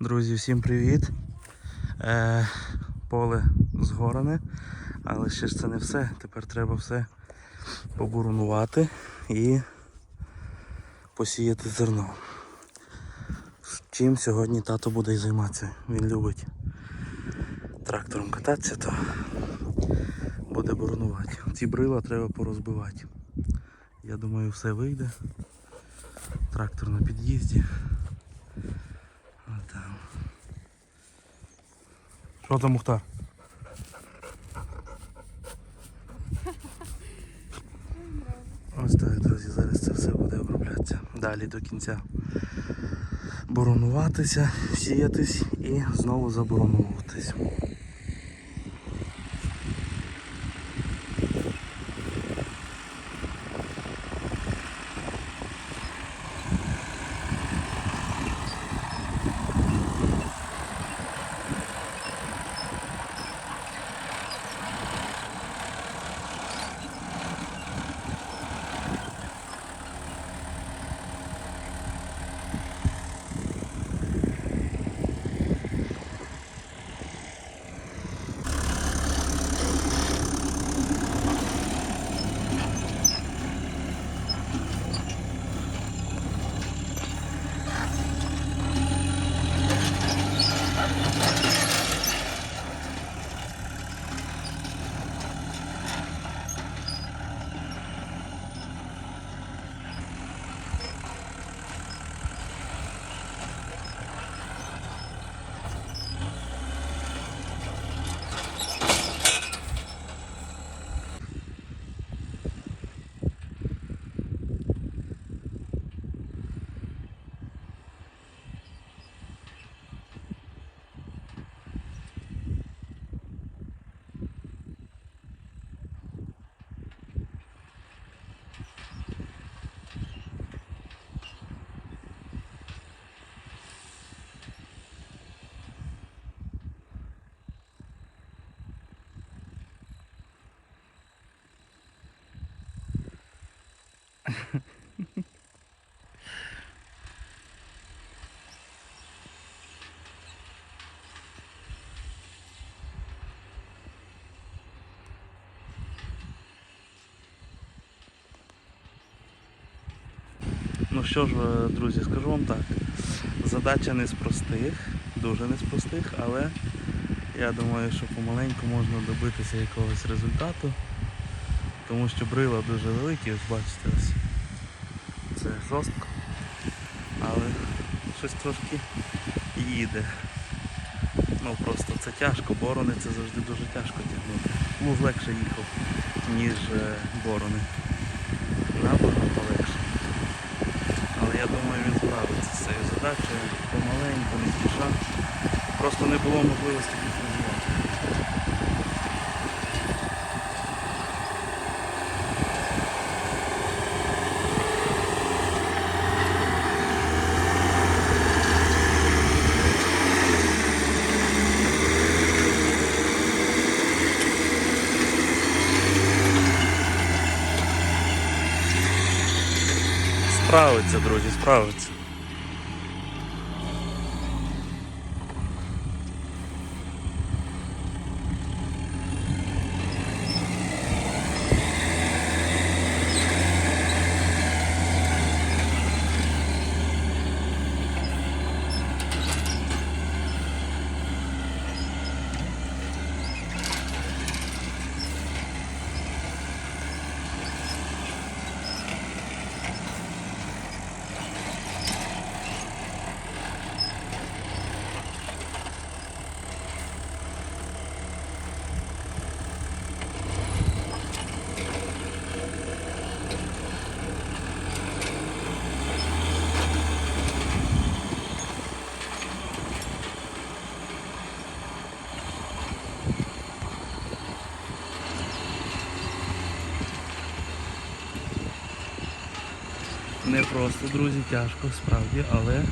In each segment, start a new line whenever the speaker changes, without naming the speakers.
Друзі, всім привіт. Е, поле згорене, але ще ж це не все. Тепер треба все побурунувати і посіяти зерно. Чим сьогодні тато буде і займатися. Він любить трактором кататися, то буде бурунувати. Ці брила треба порозбивати. Я думаю, все вийде. Трактор на під'їзді. Там. Що там Мухтар? Ось так, друзі, зараз це все буде оброблятися. Далі до кінця боронуватися, сіятись і знову забороновуватись. Ну що ж, е, друзі, скажу вам так. Задача не з простих, дуже не з простих, але я думаю, що помаленьку можна добитися якогось результату. Тому що брила дуже великі, ось бачите ось. Це жорстко. Але щось трошки їде. Ну просто це тяжко, борони це завжди дуже тяжко тягнути. Луг легше їхав, ніж е, борони. Набагато легше. Але я думаю, він справиться з цією задачею помаленьку, не спіша. Просто не було можливості Справиться, друзі, справиться. Не просто, друзі, тяжко, справді, але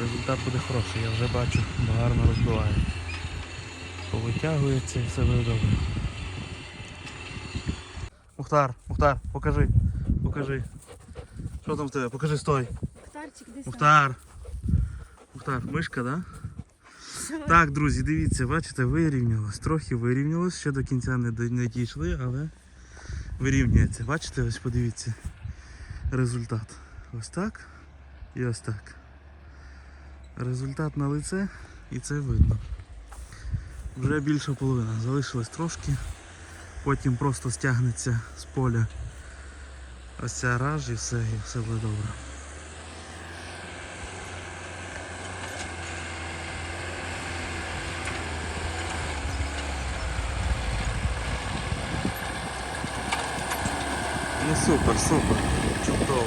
результат буде хороший. Я вже бачу, гарно розбиває. Повитягується і все буде добре. Мухтар, Мухтар, покажи. Покажи. Що там в тебе? Покажи, стой.
Мухтарчик, десь.
Мухтар. Мухтар, мишка, да? Так, друзі, дивіться, бачите, вирівнялось. Трохи вирівнялось, ще до кінця не, не дійшли, але вирівнюється. Бачите, ось подивіться результат. Ось так і ось так. Результат на лице і це видно. Вже більша половина. Залишилось трошки. Потім просто стягнеться з поля ось ця раж і все, і все буде добре. Ну супер, супер. Чудово.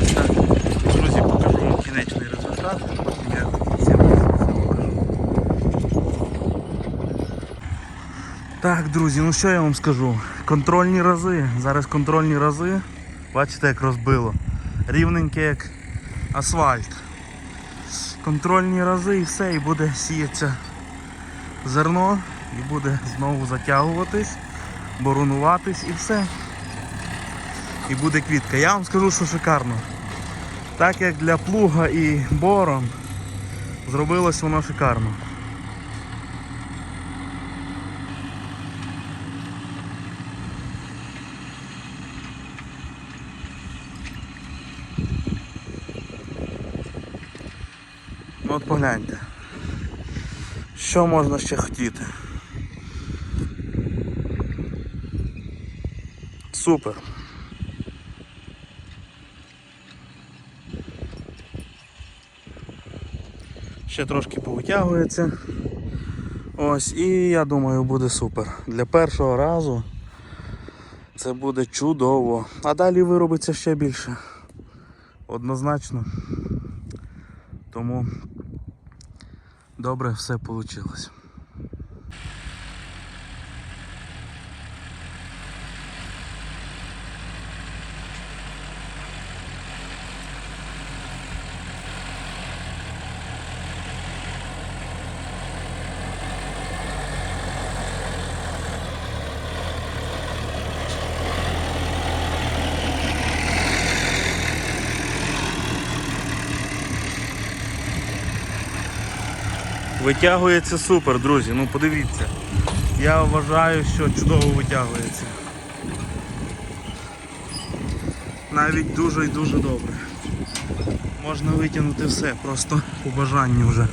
Ось так. Друзі, покажу вам кінечний результат. Потім я всім все покажу. Так, друзі, ну що я вам скажу? Контрольні рази. Зараз контрольні рази. Бачите, як розбило. Рівненьке як асфальт. Контрольні рази і все, і буде сіятися зерно, і буде знову затягуватись, боронуватись і все. І буде квітка. Я вам скажу, що шикарно. Так як для плуга і бором зробилось воно шикарно. Ну от погляньте. Що можна ще хотіти? Супер. Ще трошки повитягується. Ось, і я думаю, буде супер. Для першого разу це буде чудово. А далі виробиться ще більше. Однозначно. Тому добре все вийшло. Витягується супер, друзі. Ну подивіться. Я вважаю, що чудово витягується. Навіть дуже і дуже добре. Можна витягнути все, просто по бажанню вже.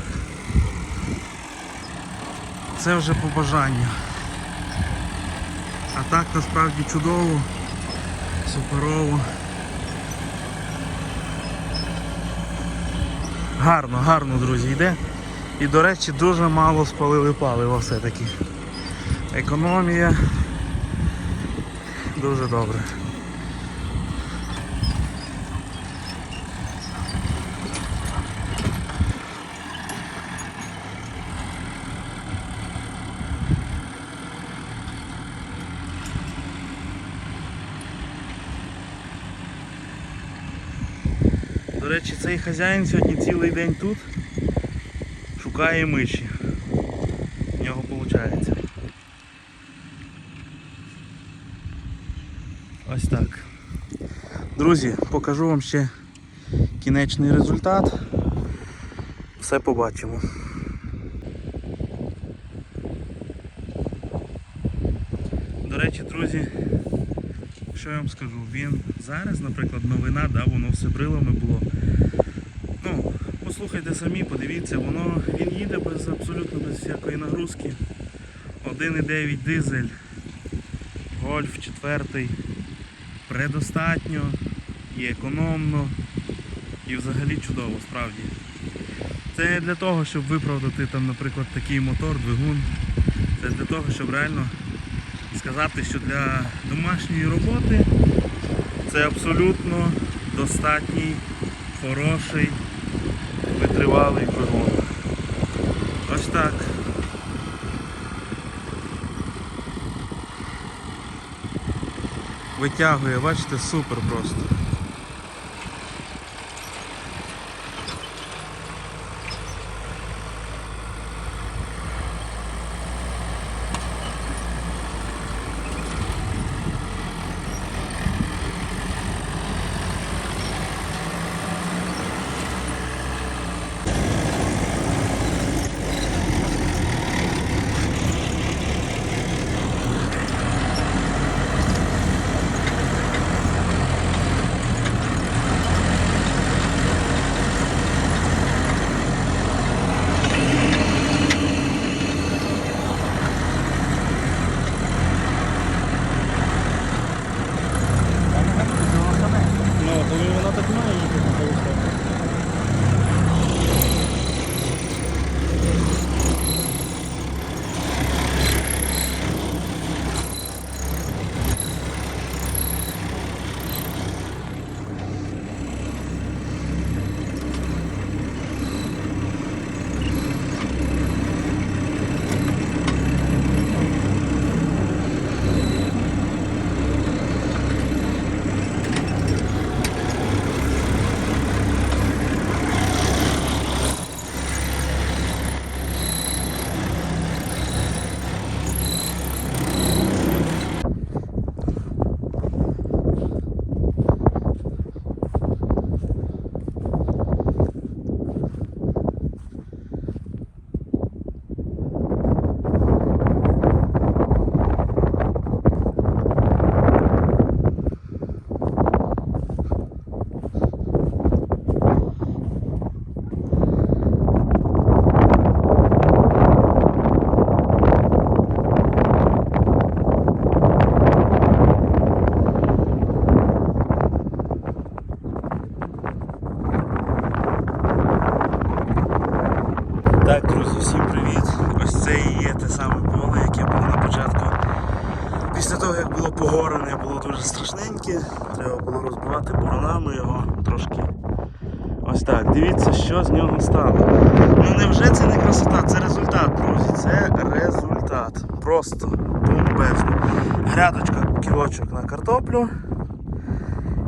Це вже по бажанню. А так насправді чудово, суперово. Гарно, гарно, друзі, йде. І, до речі, дуже мало спалили палива все-таки. Економія. Дуже добре. До речі, цей хазяїн сьогодні цілий день тут шукає миші. В нього виходить. Ось так. Друзі, покажу вам ще кінечний результат. Все побачимо. До речі, друзі, що я вам скажу, він зараз, наприклад, новина, да, воно все брилами було. Ну, послухайте самі, подивіться, воно він їде без абсолютно без всякої нагрузки. 1,9 дизель, гольф 4, предостатньо і економно, і взагалі чудово, справді. Це не для того, щоб виправдати там, наприклад, такий мотор, двигун. Це для того, щоб реально сказати, що для домашньої роботи це абсолютно достатній, хороший, витривалий вигон. Ось так. Витягує, бачите, супер просто. Того, як було погорене, було дуже страшненьке. Треба було розбивати боронами його трошки. Ось так, дивіться, що з нього стало. Ну невже це не красота, це результат, друзі. Це результат. Просто бомбезно. Грядочка, кілочок на картоплю.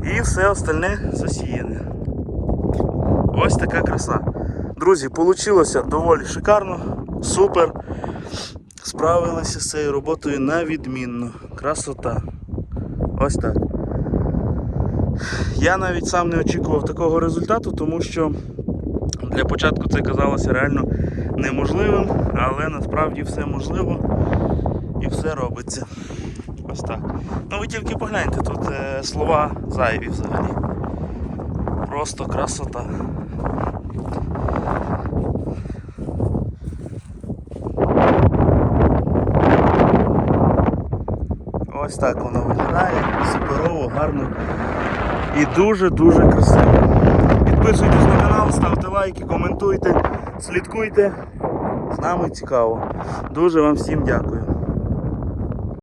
І все остальне засіяне. Ось така краса. Друзі, вийшло доволі шикарно, супер. Справилися з цією роботою на відмінно. Красота. Ось так. Я навіть сам не очікував такого результату, тому що для початку це казалося реально неможливим, але насправді все можливо і все робиться. Ось так. Ну ви тільки погляньте, тут е, слова зайві взагалі. Просто красота. Ось так воно виглядає, суперово, гарно і дуже-дуже красиво. Підписуйтесь на канал, ставте лайки, коментуйте, слідкуйте. З нами цікаво. Дуже вам всім дякую.